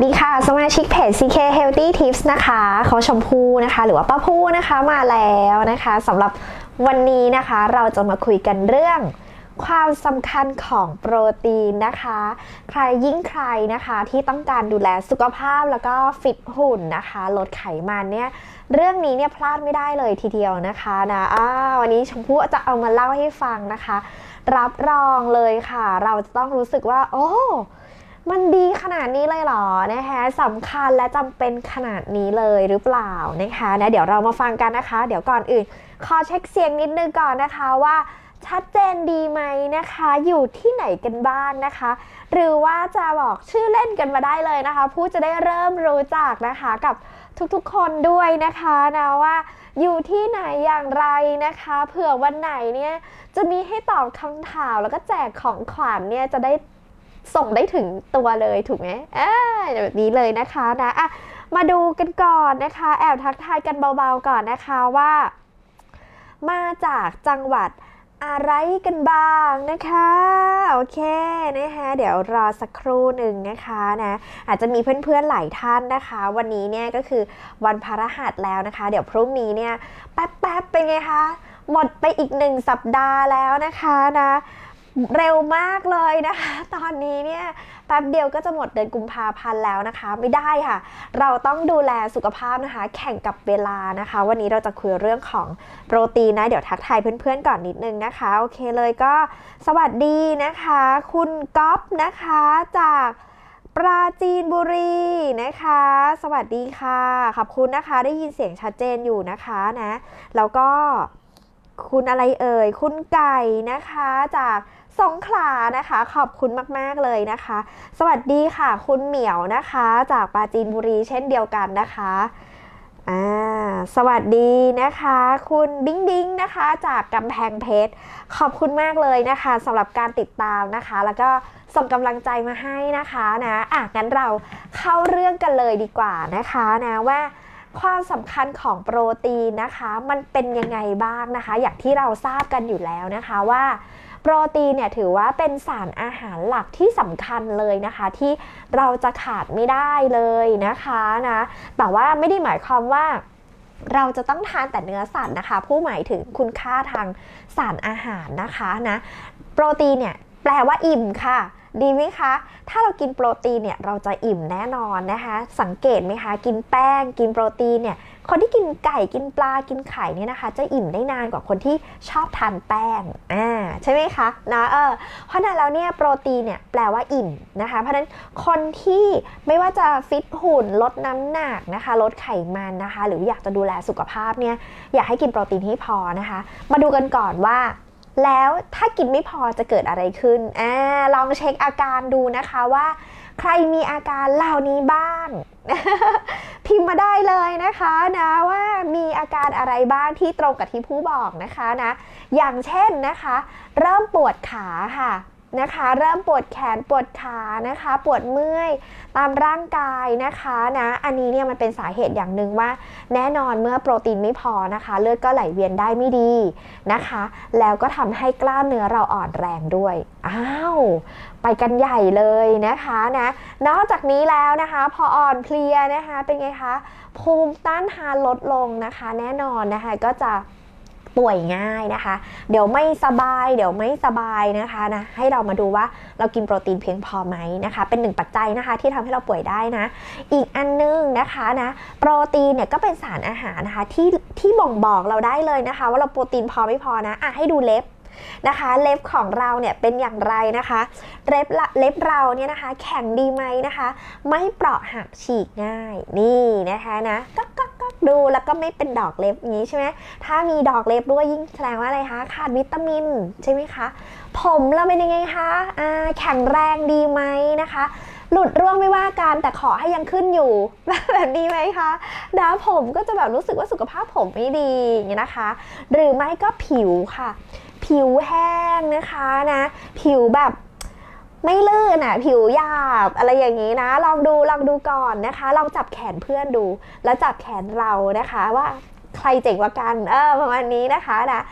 สดีค่ะ สมาชิกเพจ CK Healthy Tips นะคะเขาชมพู่นะคะ หรือว่าป้าพู่นะคะมาแล้วนะคะสำหรับวันนี้นะคะเราจะมาคุยกันเรื่องความสำคัญของโปรตีนนะคะ ใครยิ่งใครนะคะที่ต้องการดูแลสุขภาพแล้วก็ฟิตหุ่นนะคะ ลดไขมันเนี่ยเรื่องนี้เนี่ยพลาดไม่ได้เลยทีเดียวนะคะนะอ้าวันนี้ชมพู่จะเอามาเล่าให้ฟังนะคะ รับรองเลยค่ะ เราจะต้องรู้สึกว่า โอ้ มันดีขนาดนี้เลยเหรอนะคะสำคัญและจำเป็นขนาดนี้เลยหรือเปล่านะคะนะเดี๋ยวเรามาฟังกันนะคะ เดี๋ยวก่อนอื่น ขอเช็คเสียงนิดนึงก่อนนะคะว่าชัดเจนดีไหมนะคะ อยู่ที่ไหนกันบ้างนะคะ หรือว่าจะบอกชื่อเล่นกันมาได้เลยนะคะ ผู้จะได้เริ่มรู้จักนะคะกับทุกๆคนด้วยนะคะนะว่าอยู่ที่ไหนอย่างไรนะคะเผื่อวันไหนเนี่ยจะมีให้ตอบคำถามแล้วก็แจกของขวัญเนี่ยจะได้ ส่งได้ถึงตัวเลยถูกไหมอ่าแบบนี้เลยนะคะนะอะมาดูกันก่อนนะคะ แอบทักทายกันเบาๆก่อนนะคะว่า มาจากจังหวัดอะไรกันบ้างนะคะ โอเคนะคะเดี๋ยวรอสักครู่หนึ่งนะคะนะอาจจะมีเพื่อนๆหลายท่านนะคะ วันนี้เนี่ยก็คือวันพระหัสแล้วนะคะ เดี๋ยวพรุ่งนี้เนี่ยแป๊บๆเป็นไงคะหมดไปอีกหนึ่งสัปดาห์แล้วนะคะนะ เร็วมากเลยนะคะ ตอนนี้เนี่ยแป๊บเดียวก็จะหมดเดือนกุมภาพันธ์แล้วนะคะ ไม่ได้ค่ะ เราต้องดูแลสุขภาพนะคะ แข่งกับเวลานะคะ วันนี้เราจะคุยเรื่องของโปรตีนนะ เดี๋ยวทักทายเพื่อนๆก่อนนิดนึงนะคะ โอเคเลยก็สวัสดีนะคะ คุณก๊อฟนะคะจากปราจีนบุรีนะคะ สวัสดีค่ะขอบคุณนะคะ ได้ยินเสียงชัดเจนอยู่นะคะนะ แล้วก็คุณอะไรเอ่ย คุณไก่นะคะจาก สงขลานะคะ ขอบคุณมาก ๆ เลยนะคะ สวัสดีค่ะ คุณเหมียวนะคะ จากปราจีนบุรีเช่นเดียวกันนะคะอ่าสวัสดีนะคะ คุณบิงบิงนะคะ จากกำแพงเพชรขอบคุณมากเลยนะคะสำหรับการติดตามนะคะ แล้วก็ส่งกำลังใจมาให้นะคะนะอะงั้นเราเข้าเรื่องกันเลยดีกว่านะคะนะว่าความสำคัญของโปรตีนนะคะ มันเป็นยังไงบ้างนะคะ อย่างที่เราทราบกันอยู่แล้วนะคะว่า โปรตีนเนี่ยถือว่าเป็นสารอาหารหลักที่สำคัญเลยนะคะ ที่เราจะขาดไม่ได้เลยนะคะนะแต่ว่าไม่ได้หมายความว่าเราจะต้องทานแต่เนื้อสัตว์นะคะ ผู้หมายถึงคุณค่าทางสารอาหารนะคะนะโปรตีนเนี่ยแปลว่าอิ่มค่ะดีไหมคะ ถ้าเรากินโปรตีนเนี่ยเราจะอิ่มแน่นอนนะคะ สังเกตไหมคะ กินแป้ง กินโปรตีนเนี่ย คนที่กินไก่กินปลากินไข่เนี่ยนะคะ จะอิ่มได้นานกว่าคนที่ชอบทานแป้งอ่าใช่ไหมคะนะเออเพราะนั้นแล้วเนี่ยโปรตีนเนี่ยแปลว่าอิ่มนะคะ เพราะฉะนั้นคนที่ไม่ว่าจะฟิตหุ่นลดน้ำหนักนะคะ ลดไขมันนะคะ หรืออยากจะดูแลสุขภาพเนี่ยอยากให้กินโปรตีนให้พอนะคะ มาดูกันก่อนว่าแล้วถ้ากินไม่พอจะเกิดอะไรขึ้นอ่าลองเช็คอาการดูนะคะว่า ใครมีอาการเหล่านี้บ้าง พิมพ์มาได้เลยนะคะนะว่ามีอาการอะไรบ้างที่ตรงกับที่ผู้บอกนะคะนะ อย่างเช่นนะคะ เริ่มปวดขาค่ะ นะคะ เริ่มปวดแขนปวดขานะคะ ปวดเมื่อยตามร่างกายนะคะนะอันนี้เนี่ยมันเป็นสาเหตุอย่างหนึ่งว่า แน่นอนเมื่อโปรตีนไม่พอนะคะ เลือดก็ไหลเวียนได้ไม่ดีนะคะ แล้วก็ทำให้กล้ามเนื้อเราอ่อนแรงด้วยอ้าวไปกันใหญ่เลยนะคะนะนอกจากนี้แล้วนะคะ พออ่อนเพลียนะคะเป็นไงคะภูมิต้านทานลดลงนะคะ แน่นอนนะคะก็จะ ป่วยง่ายนะคะ เดี๋ยวไม่สบาย เดี๋ยวไม่สบายนะคะนะให้เรามาดูว่าเรากินโปรตีนเพียงพอไหมนะคะ เป็นหนึ่งปัจจัยนะคะที่ทำให้เราป่วยได้นะ อีกอันนึงนะคะนะโปรตีนเนี่ยก็เป็นสารอาหารนะคะที่ที่บ่งบอกเราได้เลยนะคะ ว่าเราโปรตีนพอไม่พอนะอะให้ดูเล็บ นะคะ เล็บของเราเนี่ยเป็นอย่างไรนะคะ เล็บเล็บเราเนี่ยนะคะ แข็งดีไหมนะคะ ไม่เปราะหักฉีกง่าย นี่นะคะนะก็ก็ก็ดูแล้วก็ไม่เป็นดอกเล็บอย่างนี้ใช่ไหมถ้ามีดอกเล็บด้วยยิ่งแสดงว่าอะไรคะขาดวิตามินใช่ไหมคะผมเราเป็นยังไงคะแข็งแรงดีไหมนะคะหลุดร่วงไม่ว่ากันแต่ขอให้ยังขึ้นอยู่ แบบนี้ไหมคะนะผมก็จะแบบรู้สึกว่าสุขภาพผมไม่ดีอย่างเงี้นะคะ หรือไม่ก็ผิวค่ะ ผิวแห้งนะคะนะ ผิวแบบไม่ลื่นอะ ผิวหยาบอะไรอย่างนี้นะ ลองดูลองดูก่อนนะคะ ลองจับแขนเพื่อนดู แล้วจับแขนเรานะคะว่าใครเจ๋งกว่ากัน เออประมาณนี้นะคะนะ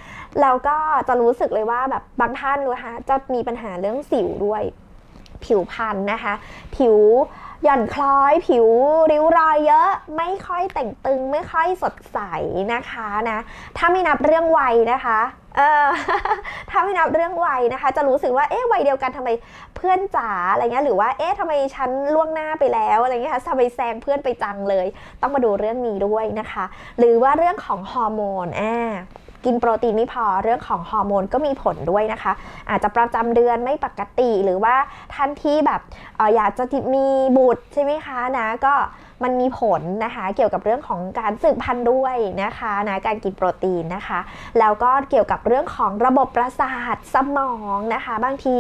แล้วก็จะรู้สึกเลยว่าแบบบางท่านรู้คะจะมีปัญหาเรื่องสิวด้วย ผิวพรรณนะคะ ผิวหย่อนคล้อย ผิวริ้วรอยเยอะ ไม่ค่อยแต่งตึง ไม่ค่อยสดใสนะคะนะ ถ้าไม่นับเรื่องวัยนะคะ เออถ้าไม่นับเรื่องวัยนะคะ จะรู้สึกว่าเอ๊ะวัยเดียวกันทำไมเพื่อนจ๋าอะไรเงี้ยหรือว่าเอ๊ะทำไมฉันล่วงหน้าไปแล้วอะไรเงี้ยคะทำไมแซงเพื่อนไปจังเลย ต้องมาดูเรื่องนี้ด้วยนะคะ หรือว่าเรื่องของฮอร์โมนอ่า กินโปรตีนไม่พอเรื่องของฮอร์โมนก็มีผลด้วยนะคะ อาจจะประจำเดือนไม่ปกติหรือว่าท่านที่แบบอออยากจะมีบุตรใช่ไหมคะนะก็มันมีผลนะคะ เกี่ยวกับเรื่องของการสืบพันธุ์ด้วยนะคะนะการกินโปรตีนนะคะ แล้วก็เกี่ยวกับเรื่องของระบบประสาทสมองนะคะ บางที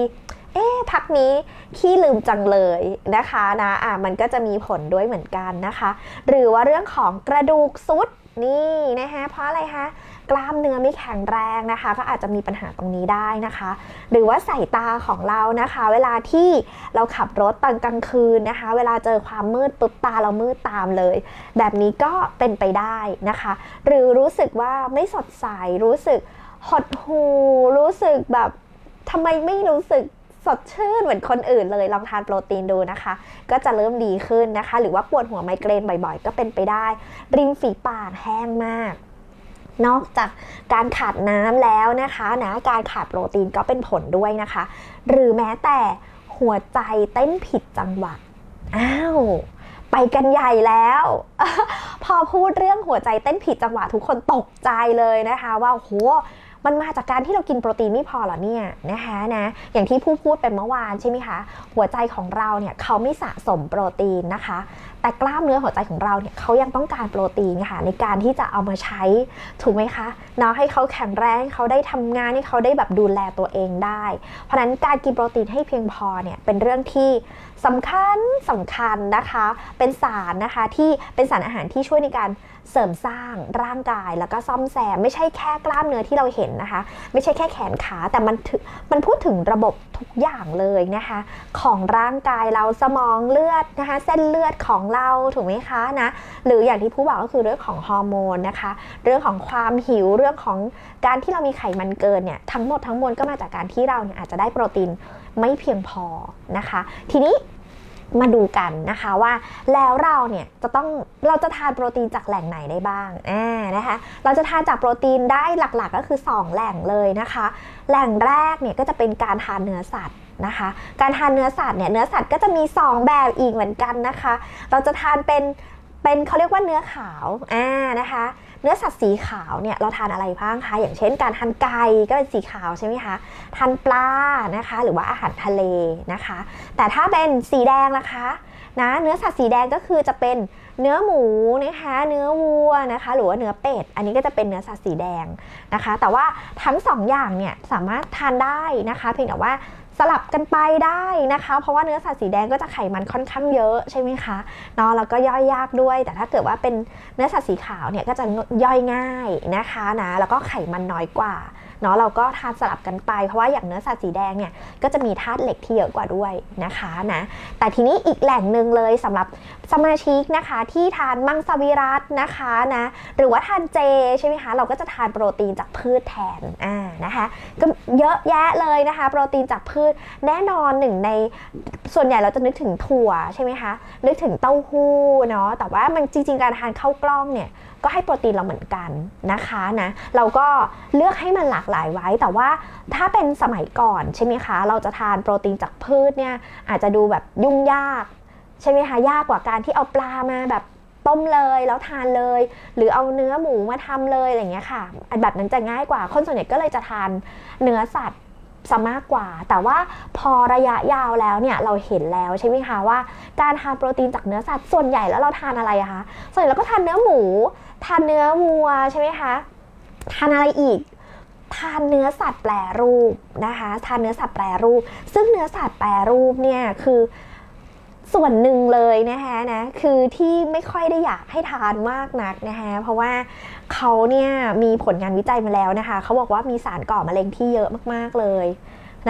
เอ๊ะพักนี้ขี้ลืมจังเลยนะคะนะอะมันก็จะมีผลด้วยเหมือนกันนะคะ หรือว่าเรื่องของกระดูกซุดนี่นะคะเพราะอะไรคะ กล้ามเนื้อไม่แข็งแรงนะคะ ก็อาจจะมีปัญหาตรงนี้ได้นะคะ หรือว่าสายตาของเรานะคะ เวลาที่เราขับรถตอนกลางคืนนะคะ เวลาเจอความมืดปุ๊บตาเรามืดตามเลย แบบนี้ก็เป็นไปได้นะคะ หรือรู้สึกว่าไม่สดใสรู้สึกหดหูรู้สึกแบบทำไมไม่รู้สึกสดชื่นเหมือนคนอื่นเลยลองทานโปรตีนดูนะคะ ก็จะเริ่มดีขึ้นนะคะ หรือว่าปวดหัวไมเกรนบ่อยๆ ก็เป็นไปได้ ริมฝีปากแห้งมาก นอกจากการขาดน้ำแล้วนะคะนะการขาดโปรตีนก็เป็นผลด้วยนะคะ หรือแม้แต่หัวใจเต้นผิดจังหวะอ้าวไปกันใหญ่แล้ว พอพูดเรื่องหัวใจเต้นผิดจังหวะทุกคนตกใจเลยนะคะว่าโหมันมาจากการที่เรากินโปรตีนไม่พอเหรอเนี่ยนะคะนะอย่างที่ผู้พูดไปเมื่อวานใช่ไหมคะหัวใจของเราเนี่ยเขาไม่สะสมโปรตีนนะคะ แต่กล้ามเนื้อหัวใจของเราเนี่ยเขายังต้องการโปรตีนค่ะในการที่จะเอามาใช้ถูกไหมคะเนาะให้เขาแข็งแรงเขาได้ทำงานให้เขาได้แบบดูแลตัวเองได้ เพราะฉะนั้นการกินโปรตีนให้เพียงพอเนี่ยเป็นเรื่องที่สำคัญสำคัญนะคะ เป็นสารนะคะที่เป็นสารอาหารที่ช่วยในการเสริมสร้างร่างกายแล้วก็ซ่อมแซม ไม่ใช่แค่กล้ามเนื้อที่เราเห็นนะคะ ไม่ใช่แค่แขนขาแต่มันถึมันพูดถึงระบบทุกอย่างเลยนะคะ ของร่างกายเราสมองเลือดนะคะ เส้นเลือดของเราถูกไหมคะนะหรืออย่างที่ผู้บอกก็คือเรื่องของฮอร์โมนนะคะ เรื่องของความหิวเรื่องของการที่เรามีไขมันเกินเนี่ยทั้งหมดทั้งมวลก็มาจากการที่เราเนี่ยอาจจะได้โปรตีนไม่เพียงพอนะคะ ทีนี้ มาดูกันนะคะว่าแล้วเราเนี่ยจะต้องเราจะทานโปรตีนจากแหล่งไหนได้บ้างอ่านะคะเราจะทานจากโปรตีนได้หลักๆ ก็คือ 2 แหล่งเลยนะคะ แหล่งแรกเนี่ยก็จะเป็นการทานเนื้อสัตว์นะคะ การทานเนื้อสัตว์เนี่ยเนื้อสัตว์ก็จะมี 2 แบบอีกเหมือนกันนะคะ เราจะทานเป็นเป็นเขาเรียกว่าเนื้อขาวอ่านะคะ เนื้อสัตว์สีขาวเนี่ยเราทานอะไรบ้างคะ อย่างเช่นการทานไก่ก็เป็นสีขาวใช่ไหมคะ ทานปลานะคะ หรือว่าอาหารทะเลนะคะ แต่ถ้าเป็นสีแดงนะคะนะเนื้อสัตว์สีแดงก็คือจะเป็นเนื้อหมูนะคะ เนื้อวัวนะคะ หรือว่าเนื้อเป็ด อันนี้ก็จะเป็นเนื้อสัตว์สีแดงนะคะ แต่ว่าทั้งสองอย่างเนี่ยสามารถทานได้นะคะ เพียงแต่ว่า สลับกันไปได้นะคะ เพราะว่าเนื้อสัตว์สีแดงก็จะไขมันค่อนข้างเยอะใช่ไหมคะเนาะแล้วก็ย่อยยากด้วย แต่ถ้าเกิดว่าเป็นเนื้อสัตว์สีขาวเนี่ยก็จะย่อยง่ายนะคะนะแล้วก็ไขมันน้อยกว่า เนาะเราก็ทานสลับกันไป เพราะว่าอย่างเนื้อสัตว์สีแดงเนี่ยก็จะมีธาตุเหล็กที่เยอะกว่าด้วยนะคะนะแต่ทีนี้อีกแหล่งหนึ่งเลยสำหรับสมาชิกนะคะที่ทานมังสวิรัตนะคะนะหรือว่าทานเจใช่ไหมคะเราก็จะทานโปรตีนจากพืชแทนอ่านะคะก็เยอะแยะเลยนะคะ โปรตีนจากพืชแน่นอนหนึ่งในส่วนใหญ่เราจะนึกถึงถั่วใช่ไหมคะนึกถึงเต้าหู้เนาะแต่ว่ามันจริงๆการทานข้าวกล้องเนี่ย ก็ให้โปรตีนเราเหมือนกันนะคะนะเราก็เลือกให้มันหลากหลายไว้ แต่ว่าถ้าเป็นสมัยก่อนใช่ไหมคะ เราจะทานโปรตีนจากพืชเนี่ยอาจจะดูแบบยุ่งยากใช่ไหมคะยากกว่าการที่เอาปลามาแบบต้มเลยแล้วทานเลย หรือเอาเนื้อหมูมาทำเลยอะไรเงี้ยค่ะแบบนั้นจะง่ายกว่าคนส่วนใหญ่ก็เลยจะทานเนื้อสัตว์ ซะมากกว่า แต่ว่าพอระยะยาวแล้วเนี่ยเราเห็นแล้วใช่ไหมคะว่า การทานโปรตีนจากเนื้อสัตว์ส่วนใหญ่แล้วเราทานอะไรคะส่วนใหญ่เราก็ทานเนื้อหมู ทานเนื้อวัวใช่ไหมคะทานอะไรอีกทานเนื้อสัตว์แปรรูปนะคะ ทานเนื้อสัตว์แปรรูป ซึ่งเนื้อสัตว์แปรรูปเนี่ยคือ ส่วนหนึ่งเลยนะคะนะคือที่ไม่ค่อยได้อยากให้ทานมากนักนะคะเพราะว่าเขาเนี่ยมีผลงานวิจัยมาแล้วนะคะเขาบอกว่ามีสารก่อมะเร็งที่เยอะมากๆเลย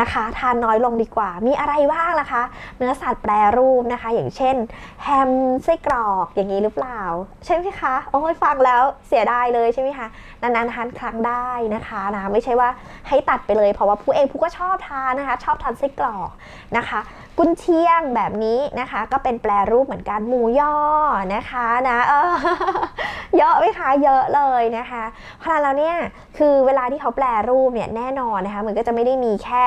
นะคะ ทานน้อยลงดีกว่า มีอะไรบ้างล่ะคะ เนื้อสัตว์แปรรูปนะคะ อย่างเช่น แฮมไส้กรอกอย่างนี้หรือเปล่า ใช่ไหมคะ โอ้ยฟังแล้วเสียดายเลยใช่ไหมคะ นานๆทานครั้งได้นะคะนะ ไม่ใช่ว่าให้ตัดไปเลย เพราะว่าผู้เองผู้ก็ชอบทานนะคะ ชอบทานไส้กรอกนะคะ กุนเชียงแบบนี้นะคะ ก็เป็นแปลรูปเหมือนกัน หมูย่อนะคะนะเออเยอะไหมคะเยอะเลยนะคะ เพราะฉะนั้นแล้วเนี่ย คือเวลาที่เขาแปลรูปเนี่ยแน่นอนนะคะ มันก็จะไม่ได้มีแค่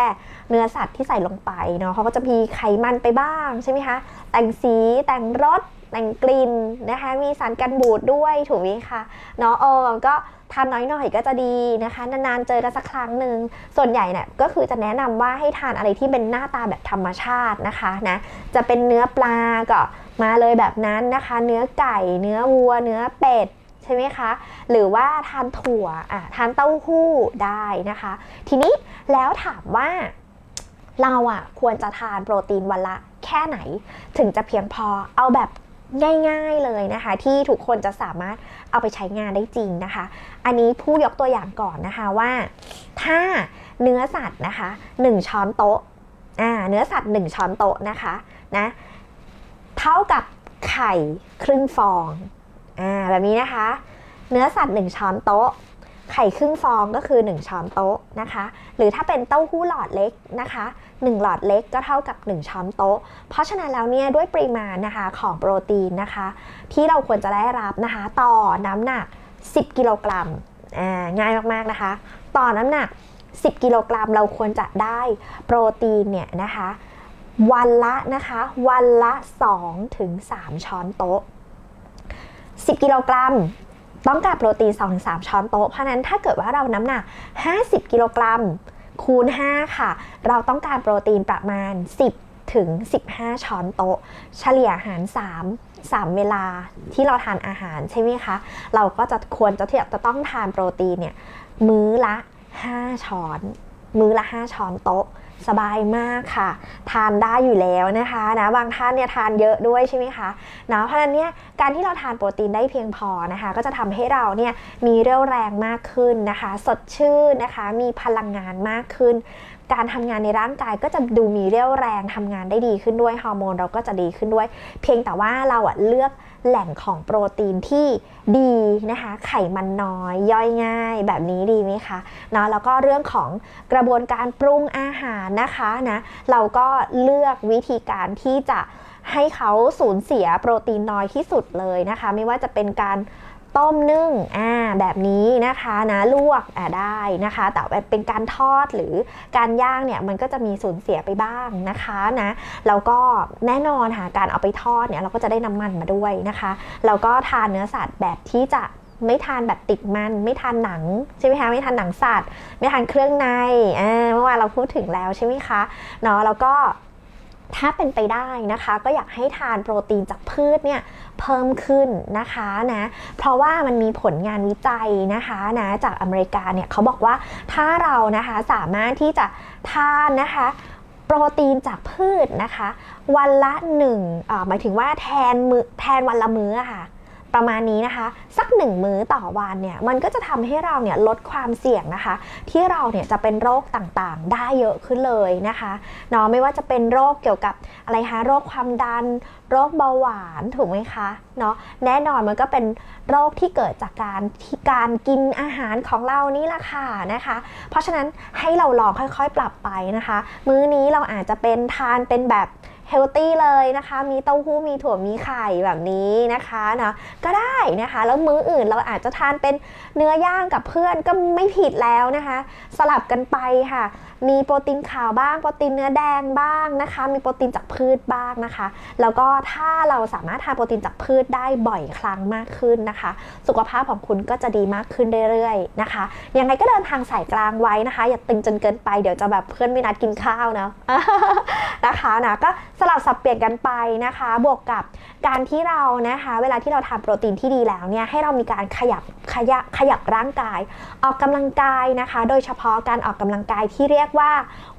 เนื้อสัตว์ที่ใส่ลงไปเนาะเขาก็จะมีไขมันไปบ้างใช่ไหมคะ แต่งสีแต่งรสแต่งกลิ่นนะคะ มีสารกันบูดด้วยถูกไหมคะเนาะเออก็ทานน้อยหน่อยก็จะดีนะคะ นานๆเจอกันสักครั้งหนึ่งส่วนใหญ่เนี่ยก็คือจะแนะนำว่าให้ทานอะไรที่เป็นหน้าตาแบบธรรมชาตินะคะนะจะเป็นเนื้อปลาก็มาเลยแบบนั้นนะคะ เนื้อไก่ เนื้อวัว เนื้อเป็ดใช่ไหมคะ หรือว่าทานถั่วอะทานเต้าหู้ได้นะคะ ทีนี้ แล้วถามว่าเราอะควรจะทานโปรตีนวันละแค่ไหน ถึงจะเพียงพอเอาแบบง่ายๆเลยนะคะ ที่ทุกคนจะสามารถเอาไปใช้งานได้จริงนะคะ อันนี้ผู้ยกตัวอย่างก่อนนะคะว่าถ้าเนื้อสัตว์นะคะ 1 ช้อนโต๊ะอ่าเนื้อสัตว์ 1 ช้อนโต๊ะนะคะนะเท่ากับไข่ครึ่งฟองอ่าแบบนี้นะคะ เนื้อสัตว์ 1 ช้อนโต๊ะ ไข่ครึ่งฟองก็คือ 1 ช้อนโต๊ะนะคะ หรือถ้าเป็นเต้าหู้หลอดเล็กนะคะ 1 หลอดเล็กก็เท่ากับ 1 ช้อนโต๊ะ เพราะฉะนั้นแล้วเนี่ยด้วยปริมาณนะคะของโปรตีนนะคะ ที่เราควรจะได้รับนะคะ ต่อน้ำหนัก 10 กิโลกรัมอ่าง่ายมากๆนะคะ ต่อน้ำหนัก 10 กิโลกรัมเราควรจะได้โปรตีนเนี่ยนะคะ วันละนะคะ วันละ 2-3ถึง3ช้อนโต๊ะ 10 กิโลกรัม ต้องการโปรตีน 2-3 ช้อนโต๊ะ เพราะนั้นถ้าเกิดว่าเราน้ำหนัก 50 กิโลกรัม คูณ 5 ค่ะ เราต้องการโปรตีนประมาณ 10 ถึง 15 ช้อนโต๊ะ เฉลี่ยอาหาร 3 3 เวลาที่เราทานอาหารใช่ไหมคะ เราก็จะควรจะเทียบจะต้องทานโปรตีนเนี่ย มื้อละ 5 ช้อน มื้อละ 5 ช้อนโต๊ะ สบายมากค่ะ ทานได้อยู่แล้วนะคะนะบางท่านเนี่ยทานเยอะด้วยใช่ไหมคะนะเพราะฉะนั้นเนี่ยการที่เราทานโปรตีนได้เพียงพอนะคะ ก็จะทำให้เราเนี่ยมีเรี่ยวแรงมากขึ้นนะคะ สดชื่นนะคะ มีพลังงานมากขึ้น การทำงานในร่างกายก็จะดูมีเรี่ยวแรงทำงานได้ดีขึ้นด้วยฮอร์โมนเราก็จะดีขึ้นด้วย เพียงแต่ว่าเราอะเลือก แหล่งของโปรตีนที่ดีนะคะ ไขมันน้อยย่อยง่ายแบบนี้ดีไหมคะเนาะแล้วก็เรื่องของกระบวนการปรุงอาหารนะคะนะเราก็เลือกวิธีการที่จะให้เขาสูญเสียโปรตีนน้อยที่สุดเลยนะคะ ไม่ว่าจะเป็นการ ต้มนึ่งอ่าแบบนี้นะคะนะลวกอ่าได้นะคะ แต่ว่าเป็นการทอดหรือการย่างเนี่ยมันก็จะมีสูญเสียไปบ้างนะคะนะแล้วก็แน่นอนค่ะการเอาไปทอดเนี่ยเราก็จะได้น้ำมันมาด้วยนะคะแล้วก็ทานเนื้อสัตว์แบบที่จะไม่ทานแบบติดมัน ไม่ทานหนังใช่ไหมคะไม่ทานหนังสัตว์ ไม่ทานเครื่องในอ่าเมื่อวานเราพูดถึงแล้วใช่ไหมคะเนาะแล้วก็ถ้าเป็นไปได้นะคะ ก็อยากให้ทานโปรตีนจากพืชเนี่ย เพิ่มขึ้นนะคะนะเพราะว่ามันมีผลงานวิจัยนะคะนะจากอเมริกาเนี่ยเขาบอกว่าถ้าเรานะคะสามารถที่จะทานนะคะโปรตีนจากพืชนะคะ วันละหนึ่งหมายถึงว่าแทนมือแทนวันละมื้อค่ะ ประมาณนี้นะคะ สักหนึ่งมื้อต่อวันเนี่ยมันก็จะทำให้เราเนี่ยลดความเสี่ยงนะคะ ที่เราเนี่ยจะเป็นโรคต่างๆ ได้เยอะขึ้นเลยนะคะเนาะไม่ว่าจะเป็นโรคเกี่ยวกับอะไรคะโรคความดัน โรคเบาหวานถูกไหมคะเนาะแน่นอนมันก็เป็นโรคที่เกิดจากการที่การกินอาหารของเรานี่แหละค่ะนะคะ เพราะฉะนั้นให้เราลองค่อยๆปรับไปนะคะ มื้อนี้เราอาจจะเป็นทานเป็นแบบ เฮลตี้เลยนะคะ มีเต้าหู้มีถั่วมีไข่แบบนี้นะคะนะก็ได้นะคะ แล้วมื้ออื่นเราอาจจะทานเป็นเนื้อย่างกับเพื่อนก็ไม่ผิดแล้วนะคะ สลับกันไปค่ะ มีโปรตีนขาวบ้างโปรตีนเนื้อแดงบ้างนะคะ มีโปรตีนจากพืชบ้างนะคะ แล้วก็ถ้าเราสามารถทานโปรตีนจากพืชได้บ่อยครั้งมากขึ้นนะคะ สุขภาพของคุณก็จะดีมากขึ้นเรื่อยๆนะคะ ยังไงก็เดินทางสายกลางไว้นะคะ อย่าตึงจนเกินไปเดี๋ยวจะแบบเพื่อนไม่นัดกินข้าวนะนะคะนะก็สลับสับเปลี่ยนกันไปนะคะ บวกกับการที่เรานะคะ เวลาที่เราทานโปรตีนที่ดีแล้วเนี่ยให้เรามีการขยับขยับขยับร่างกาย ออกกำลังกายนะคะ โดยเฉพาะการออกกำลังกายที่เรียกว่า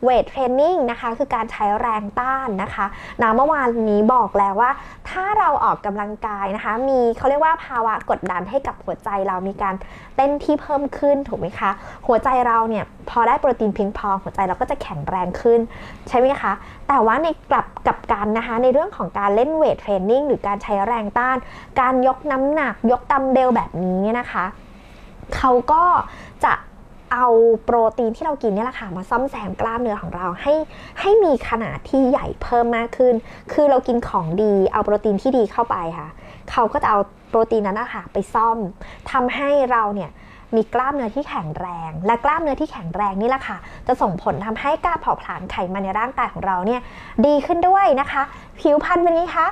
เวทเทรนนิ่งนะคะคือการใช้แรงต้านนะคะนะเมื่อวานนี้บอกแล้วว่า ถ้าเราออกกำลังกายนะคะ มีเขาเรียกว่าภาวะกดดันให้กับหัวใจเรามีการเต้นที่เพิ่มขึ้นถูกไหมคะ หัวใจเราเนี่ยพอได้โปรตีนเพียงพอหัวใจเราก็จะแข็งแรงขึ้นใช่ไหมคะ แต่ว่าในกลับกับกันนะคะ ในเรื่องของการเล่นเวทเทรนนิ่งหรือการใช้แรงต้าน การยกน้ำหนัก ยกดัมเบลแบบนี้เนี่ยนะคะ เขาก็จะเอาโปรตีนที่เรากินเนี่ยแหละค่ะมาซ่อมแซมกล้ามเนื้อของเราให้ให้มีขนาดที่ใหญ่เพิ่มมากขึ้น คือเรากินของดีเอาโปรตีนที่ดีเข้าไปค่ะ เขาก็จะเอาโปรตีนนั้นนะคะไปซ่อมทำให้เราเนี่ยมีกล้ามเนื้อที่แข็งแรง และกล้ามเนื้อที่แข็งแรงนี่แหละค่ะ จะส่งผลทำให้การเผาผลาญไขมันในร่างกายของเราเนี่ยดีขึ้นด้วยนะคะ ผิวพรรณเป็นไงคะ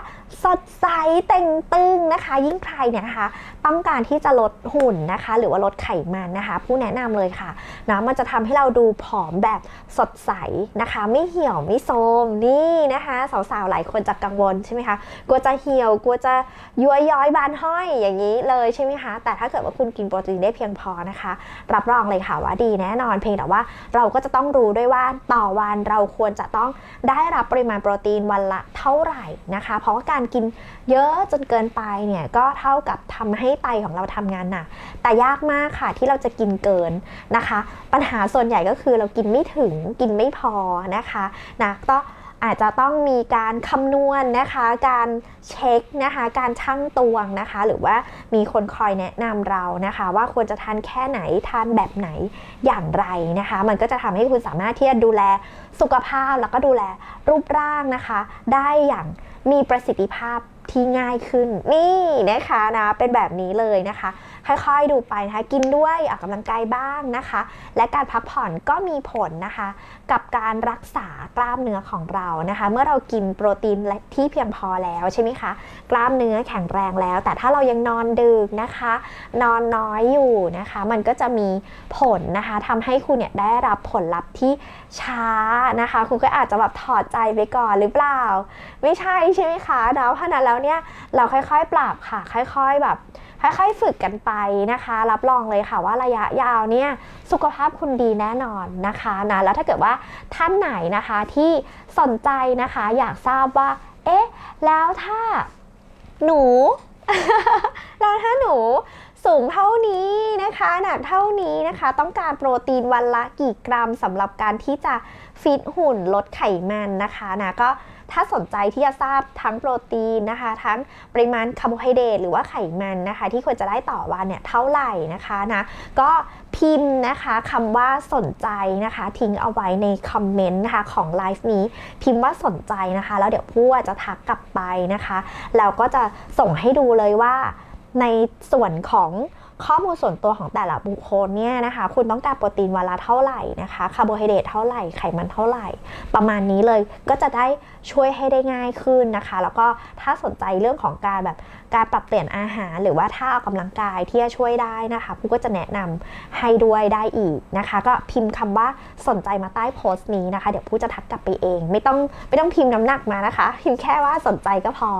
สดใสเต่งตึงนะคะ ยิ่งใครเนี่ยนะคะ ต้องการที่จะลดหุ่นนะคะ หรือว่าลดไขมันนะคะ ผู้แนะนำเลยค่ะนะมันจะทำให้เราดูผอมแบบสดใสนะคะ ไม่เหี่ยวไม่โทรมนี่นะคะ สาวๆหลายคนจะกังวลใช่ไหมคะกลัวจะเหี่ยวกลัวจะย้วยย้อยบานห้อยอย่างนี้เลยใช่ไหมคะแต่ถ้าเกิดว่าคุณกินโปรตีนได้เพียงพอนะคะ รับรองเลยค่ะว่าดีแน่นอนเพียงแต่ว่าเราก็จะต้องรู้ด้วยว่าต่อวันเราควรจะต้องได้รับปริมาณโปรตีนวันละเท่าไหร่นะคะ เพราะว่าการกินเยอะจนเกินไปเนี่ยก็เท่ากับทำให้ไตของเราทำงานหนักแต่ยากมากค่ะที่เราจะกินเกินนะคะ ปัญหาส่วนใหญ่ก็คือเรากินไม่ถึงกินไม่พอนะคะนะก็ อาจจะต้องมีการคำนวณนะคะ การเช็คนะคะ การชั่งตวงนะคะ หรือว่ามีคนคอยแนะนำเรานะคะ ว่าควรจะทานแค่ไหนทานแบบไหนอย่างไรนะคะ มันก็จะทำให้คุณสามารถที่จะดูแลสุขภาพแล้วก็ดูแลรูปร่างนะคะ ได้อย่างมีประสิทธิภาพ ที่ง่ายขึ้น นี่นะคะนะเป็นแบบนี้เลยนะคะ ค่อยๆดูไปนะคะกินด้วยออกกำลังกายบ้างนะคะ และการพักผ่อนก็มีผลนะคะ กับการรักษากล้ามเนื้อของเรานะคะ เมื่อเรากินโปรตีนและที่เพียงพอแล้วใช่ไหมคะกล้ามเนื้อแข็งแรงแล้ว แต่ถ้าเรายังนอนดึกนะคะ นอนน้อยอยู่นะคะ มันก็จะมีผลนะคะทำให้คุณเนี่ยได้รับผลลัพธ์ที่ช้านะคะ คุณก็อาจจะแบบถอดใจไปก่อนหรือเปล่า ไม่ใช่ใช่ไหมคะเนาะเพราะนั้นแล้วเนี่ยเราค่อยๆ ปรับค่ะ ค่อยๆแบบค่อยๆฝึกกันไปนะคะ รับรองเลยค่ะว่าระยะยาวเนี่ยสุขภาพคุณดีแน่นอนนะคะนะแล้วถ้าเกิดว่าท่านไหนนะคะที่สนใจนะคะอยากทราบว่าเอ๊ะแล้วถ้าหนู แล้วถ้าหนู สูงเท่านี้นะคะหนักเท่านี้นะคะ ต้องการโปรตีนวันละกี่กรัมสำหรับการที่จะฟิตหุ่นลดไขมันนะคะนะก็ถ้าสนใจที่จะทราบทั้งโปรตีนนะคะ ทั้งปริมาณคาร์โบไฮเดรตหรือว่าไขมันนะคะ ที่ควรจะได้ต่อวันเนี่ยเท่าไหร่นะคะนะก็พิมพ์นะคะคำว่าสนใจนะคะ ทิ้งเอาไว้ในคอมเมนต์นะคะของไลฟ์นี้พิมพ์ว่าสนใจนะคะ แล้วเดี๋ยวผู้จะทักกลับไปนะคะ แล้วก็จะส่งให้ดูเลยว่า ในส่วนของข้อมูลส่วนตัวของแต่ละบุคคลเนี่ยนะคะ คุณต้องการโปรตีนวันละเท่าไหร่นะคะคาร์โบไฮเดรตเท่าไหร่ไขมันเท่าไหร่ ประมาณนี้เลยก็จะได้ช่วยให้ได้ง่ายขึ้นนะคะ แล้วก็ถ้าสนใจเรื่องของการแบบ การปรับเปลี่ยนอาหารหรือว่าถ้าออกกำลังกายที่จะช่วยได้นะคะผู้ก็จะแนะนำให้ด้วยได้อีกนะคะ ก็พิมพ์คำว่าสนใจมาใต้โพสต์นี้นะคะ เดี๋ยวผู้จะทักกลับไปเอง ไม่ต้องไม่ต้องพิมพ์น้ำหนักมานะคะ พิมพ์แค่ว่าสนใจก็พอ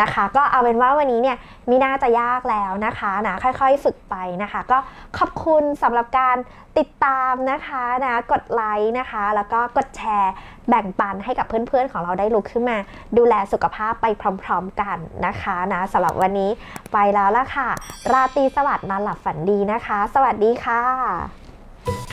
นะคะ ก็เอาเป็นว่าวันนี้เนี่ยไม่น่าจะยากแล้วนะคะนะค่อยๆ ฝึกไปนะคะ ก็ขอบคุณสำหรับการติดตามนะคะนะกดไลค์นะคะ แล้วก็กดแชร์แบ่งปันให้กับเพื่อนๆ ของเราได้ลุกขึ้นมา ดูแลสุขภาพไปพร้อมๆกันนะคะนะสำหรับวันนี้ไปแล้วละค่ะ ราตรีสวัสดิ์นอนหลับฝันดีนะคะ สวัสดีค่ะ